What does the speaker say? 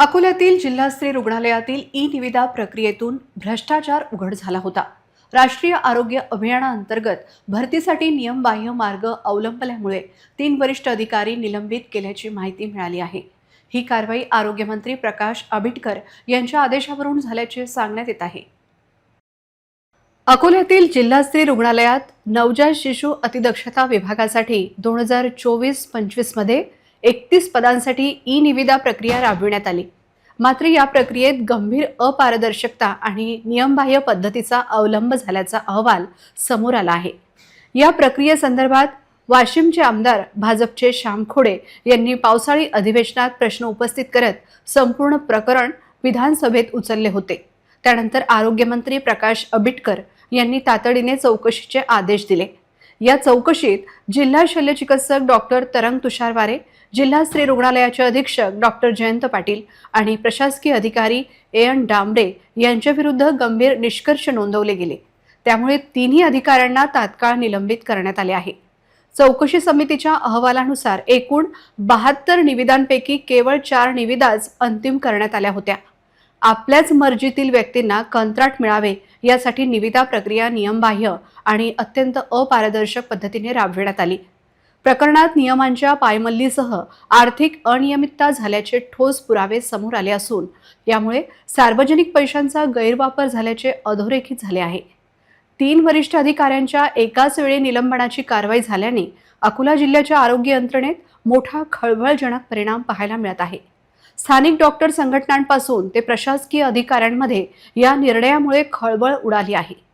अकोल्यातील जिल्हास्तरीय रुग्णालयातील ई निविदा प्रक्रियेतून भ्रष्टाचार उघड झाला होता. राष्ट्रीय आरोग्य अभियानाअंतर्गत भरतीसाठी नियमबाह्य मार्ग अवलंबल्यामुळे तीन वरिष्ठ अधिकारी निलंबित केल्याची माहिती मिळाली आहे. ही कारवाई आरोग्यमंत्री प्रकाश आबिटकर यांच्या आदेशावरून झाल्याचे सांगण्यात येत आहे. अकोल्यातील जिल्हास्तरीय रुग्णालयात नवजात शिशु अतिदक्षता विभागासाठी दोन हजार चोवीस पंचवीसमध्ये एकतीस पदांसाठी ई निविदा प्रक्रिया राबविण्यात आली. मात्र या प्रक्रियेत गंभीर अपारदर्शकता आणि नियमबाह्य पद्धतीचा अवलंब झाल्याचा अहवाल समोर आला आहे. या प्रक्रियेसंदर्भात वाशिमचे आमदार भाजपचे श्याम खोडे यांनी पावसाळी अधिवेशनात प्रश्न उपस्थित करत संपूर्ण प्रकरण विधानसभेत उचलले होते. त्यानंतर आरोग्यमंत्री प्रकाश अबिटकर यांनी तातडीने चौकशीचे आदेश दिले. या चौकशीत जिल्हा शल्यचिकित्सक डॉक्टर तरंग तुषारवारे जिल्हा स्त्री रुग्णालयाचे अधीक्षक डॉक्टर जयंत पाटील आणि प्रशासकीय अधिकारी ए एन डांबडे यांच्याविरुद्ध गंभीर निष्कर्ष नोंदवले गेले. त्यामुळे तिन्ही अधिकाऱ्यांना तात्काळ निलंबित करण्यात आले आहे. चौकशी समितीच्या अहवालानुसार एकूण बहात्तर निविदांपैकी केवळ चार निविदाच अंतिम करण्यात आल्या होत्या. आपल्याच मर्जीतील व्यक्तींना कंत्राट मिळावे यासाठी निविदा प्रक्रिया नियमबाह्य आणि अत्यंत अपारदर्शक पद्धतीने राबविण्यात आली. प्रकरणात नियमांच्या पायमल्लीसह आर्थिक अनियमितता झाल्याचे ठोस पुरावे समोर आले असून यामुळे सार्वजनिक पैशांचा गैरवापर झाल्याचे अधोरेखित झाले आहे. तीन वरिष्ठ अधिकाऱ्यांच्या एकाच वेळी निलंबनाची कारवाई झाल्याने अकोला जिल्ह्याच्या आरोग्य यंत्रणेत मोठा खळबळजनक परिणाम पाहायला मिळत आहे. स्थानिक डॉक्टर संघटनांपासून ते प्रशासकीय अधिकाऱ्यांमध्ये या निर्णयामुळे खळबळ उडाली आहे.